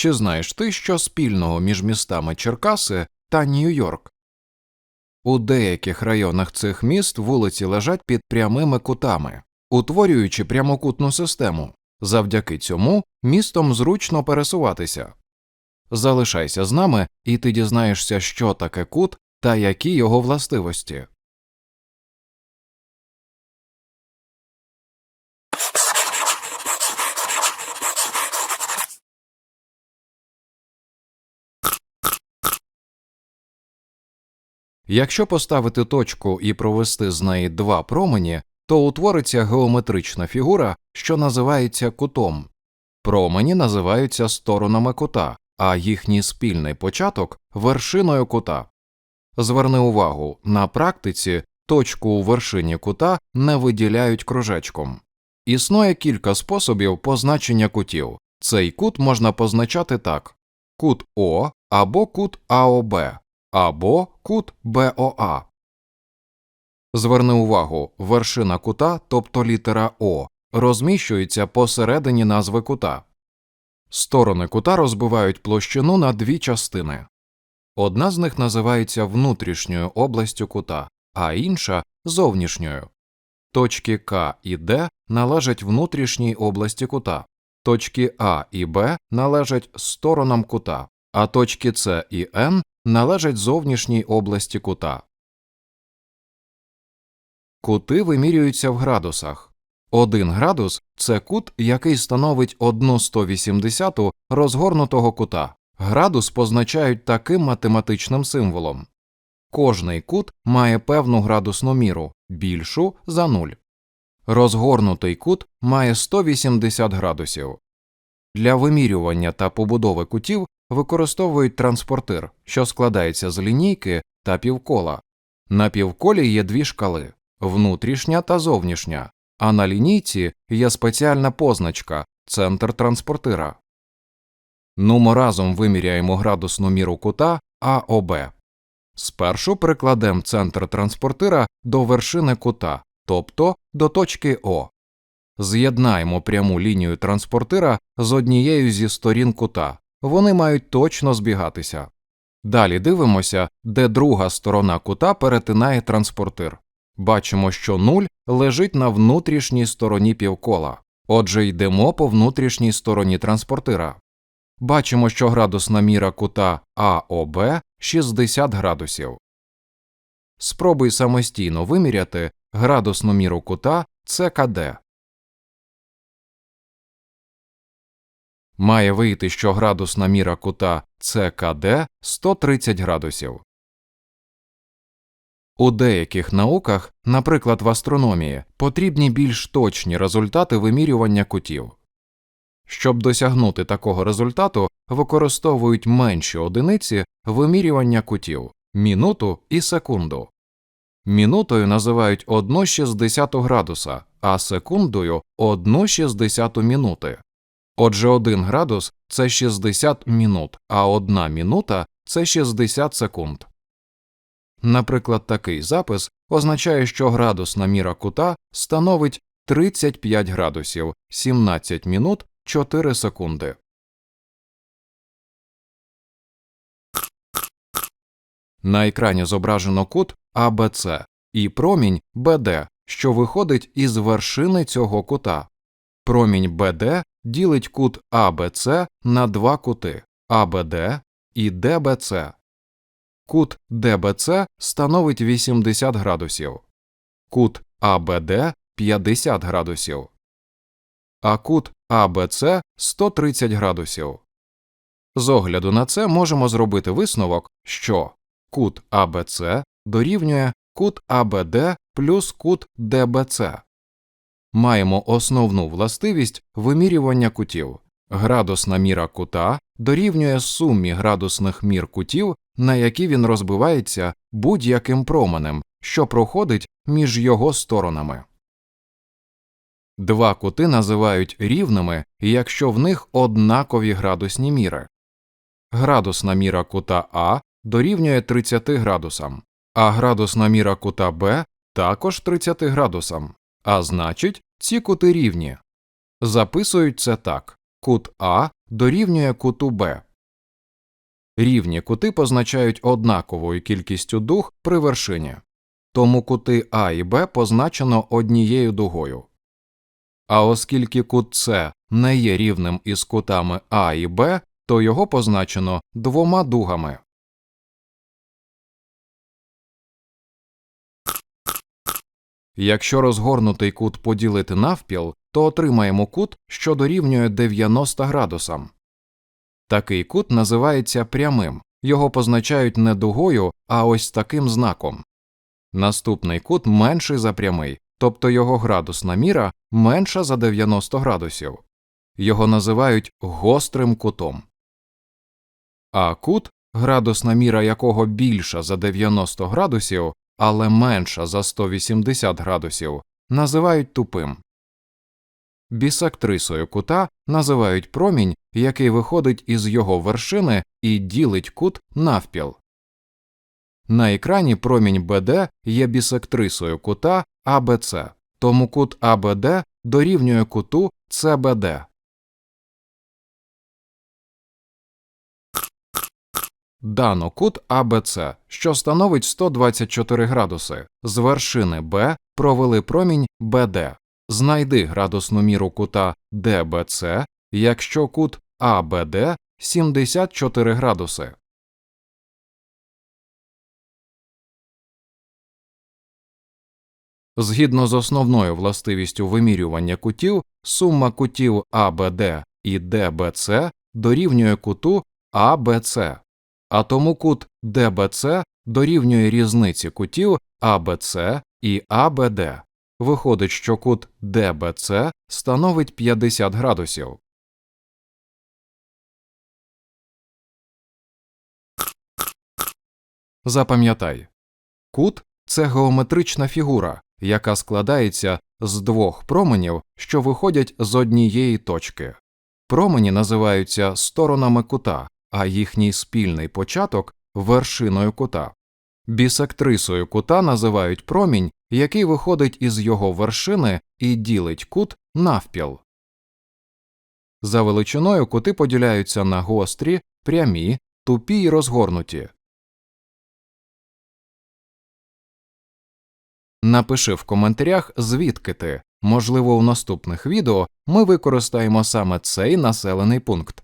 Чи знаєш ти, що спільного між містами Черкаси та Нью-Йорк? У деяких районах цих міст вулиці лежать під прямими кутами, утворюючи прямокутну систему. Завдяки цьому містом зручно пересуватися. Залишайся з нами, і ти дізнаєшся, що таке кут та які його властивості. Якщо поставити точку і провести з неї два промені, то утвориться геометрична фігура, що називається кутом. Промені називаються сторонами кута, а їхній спільний початок вершиною кута. Зверни увагу, на практиці точку у вершині кута не виділяють кружечком. Існує кілька способів позначення кутів. Цей кут можна позначати так: кут О або кут АОБ, або кут БОА. Зверни увагу, вершина кута, тобто літера О, розміщується посередині назви кута. Сторони кута розбивають площину на дві частини. Одна з них називається внутрішньою областю кута, а інша зовнішньою. Точки К і Д належать внутрішній області кута, точки А і Б належать сторонам кута, а точки С і Н належать зовнішній області кута. Кути вимірюються в градусах. 1 градус це кут, який становить 1 180 розгорнутого кута. Градус позначають таким математичним символом. Кожний кут має певну градусну міру більшу за 0. Розгорнутий кут має 180 градусів. Для вимірювання та побудови кутів використовують транспортир, що складається з лінійки та півкола. На півколі є дві шкали внутрішня та зовнішня, а на лінійці є спеціальна позначка центр транспортира. Нумо разом виміряємо градусну міру кута АОБ. Спершу прикладемо центр транспортира до вершини кута, тобто до точки О. З'єднаємо пряму лінію транспортира з однією зі сторін кута. Вони мають точно збігатися. Далі дивимося, де друга сторона кута перетинає транспортир. Бачимо, що 0 лежить на внутрішній стороні півкола. Отже, йдемо по внутрішній стороні транспортира. Бачимо, що градусна міра кута АОБ 60 градусів. Спробуй самостійно виміряти градусну міру кута ЦКД. Має вийти, що градусна міра кута ЦКД 130 градусів. У деяких науках, наприклад в астрономії, потрібні більш точні результати вимірювання кутів. Щоб досягнути такого результату, використовують менші одиниці вимірювання кутів мінуту і секунду. Мінутою називають 1,60 градуса, а секундою 1,60 мінути. Отже, 1 градус це 60 мінут, а 1 мінута це 60 секунд. Наприклад, такий запис означає, що градусна міра кута становить 35 градусів 17 мінут 4 секунди. На екрані зображено кут АБЦ і промінь БД, що виходить із вершини цього кута. Промінь БД ділить кут АБЦ на два кути АБД і ДБЦ. Кут ДБЦ становить 80 градусів, кут АБД 50 градусів, а кут АБЦ 130 градусів. З огляду на це можемо зробити висновок, що кут АБЦ дорівнює кут АБД плюс кут ДБЦ. Маємо основну властивість вимірювання кутів. Градусна міра кута дорівнює сумі градусних мір кутів, на які він розбивається будь-яким променем, що проходить між його сторонами. Два кути називають рівними, якщо в них однакові градусні міри. Градусна міра кута А дорівнює 30 градусам, а градусна міра кута Б також 30 градусам, а значить, ці кути рівні. Записують так кут А дорівнює куту Б. Рівні кути позначають однаковою кількістю дуг при вершині, тому кути А і Б позначено однією дугою. А оскільки кут С не є рівним із кутами А і Б, то його позначено двома дугами. Якщо розгорнутий кут поділити навпіл, то отримаємо кут, що дорівнює 90 градусам. Такий кут називається прямим, його позначають не дугою, а ось таким знаком. Наступний кут менший за прямий, тобто його градусна міра менша за 90 градусів. Його називають гострим кутом. А кут, градусна міра якого більша за 90 градусів, але менша за 180 градусів, називають тупим. Бісектрисою кута називають промінь, який виходить із його вершини і ділить кут навпіл. На екрані промінь БД є бісектрисою кута АБЦ, тому кут АБД дорівнює куту СБД. Дано кут АБЦ, що становить 124 градуси. З вершини Б провели промінь БД. Знайди градусну міру кута ДБЦ, якщо кут АБД 74 градуси. Згідно з основною властивістю вимірювання кутів, сума кутів АБД і ДБЦ дорівнює куту АБЦ, а тому кут ДБЦ дорівнює різниці кутів АБЦ і АБД. Виходить, що кут ДБЦ становить 50 градусів. Запам'ятай, кут це геометрична фігура, яка складається з двох променів, що виходять з однієї точки. Промені називаються сторонами кута, а їхній спільний початок вершиною кута. Бісектрисою кута називають промінь, який виходить із його вершини і ділить кут навпіл. За величиною кути поділяються на гострі, прямі, тупі й розгорнуті. Напиши в коментарях, звідки ти. Можливо, у наступних відео ми використаємо саме цей населений пункт.